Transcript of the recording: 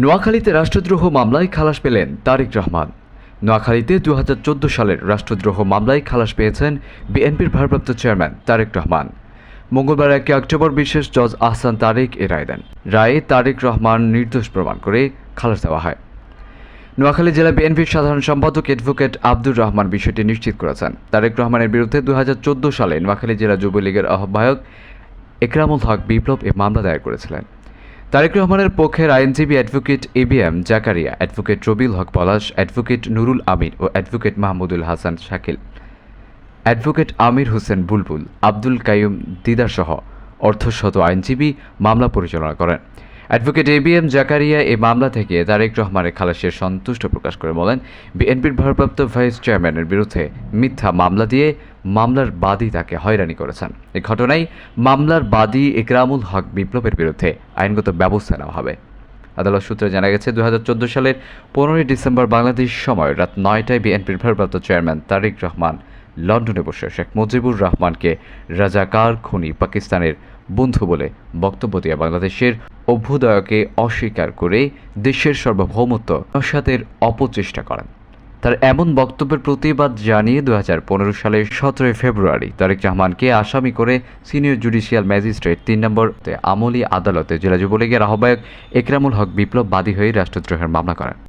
নোয়াখালীতে রাষ্ট্রদ্রোহ মামলায় খালাস পেলেন তারেক রহমান। নোয়াখালীতে দু হাজার চোদ্দ সালের রাষ্ট্রদ্রোহ মামলায় খালাস পেয়েছেন বিএনপির ভারপ্রাপ্ত চেয়ারম্যান তারেক রহমান। মঙ্গলবার একে অক্টোবর বিশেষ জজ আহসান তারেক এ রায় দেন। রায়ে তারেক রহমান নির্দোষ প্রমাণ করে খালাস দেওয়া হয়। নোয়াখালী জেলা বিএনপির সাধারণ সম্পাদক অ্যাডভোকেট আব্দুর রহমান বিষয়টি নিশ্চিত করেছেন। তারেক রহমানের বিরুদ্ধে দু হাজার চোদ্দ সালে নোয়াখালী জেলা যুবলীগের আহ্বায়ক একরামুল হক বিপ্লব এ মামলা দায়ের করেছিলেন। তারেক রহমানের পক্ষের আইনজীবী advocate M, Zakaria, advocate Rabil Haque Palash, advocate Nurul Amir ও অ্যাডভোকেট মাহমুদুল হাসান শাকিল। অ্যাডভোকেট আমির হোসেন বুলবুল, আব্দুল কাইম দিদারসহ অর্ধশত আইনজীবী মামলা পরিচালনা করেন। অ্যাডভোকেট এ এবিএম জাকারিয়া এই মামলা থেকে তারেক রহমানের খালাসের সন্তুষ্ট প্রকাশ করে বলেন, বিএনপির ভারপ্রাপ্ত ভাইস চেয়ারম্যানের বিরুদ্ধে মিথ্যা মামলা দিয়ে মামলার বাদী তাকে হয়রানি করেছেন। এ ঘটনায় মামলার বাদী একরামুল হক বিপ্লবের বিরুদ্ধে আইনগত ব্যবস্থা নেওয়া হবে। আদালত সূত্রে জানা গেছে দু হাজার চোদ্দ সালের পনেরোই ডিসেম্বর বাংলাদেশ সময় রাত নয়টায় বিএনপির ভারপ্রাপ্ত চেয়ারম্যান তারেক রহমান লন্ডনে বসে। শেখ মুজিবুর রহমানকে রাজাকার খুনি পাকিস্তানের বন্ধু বলে বক্তব্য দিয়ে বাংলাদেশের অভ্যুদয়কে অস্বীকার করে দেশের সার্বভৌমত্ব নস্যাতের অপচেষ্টা করেন। তার এমন বক্তব্যের প্রতিবাদ জানিয়ে দু হাজার পনেরো সালের সতেরোই ফেব্রুয়ারি তারেক রহমানকে আসামি করে সিনিয়র জুডিশিয়াল ম্যাজিস্ট্রেট তিন নম্বর আমলি আদালতে জেলা যুবলীগের আহ্বায়ক একরামুল হক বিপ্লব বাদী হয়ে রাষ্ট্রদ্রোহের মামলা করেন।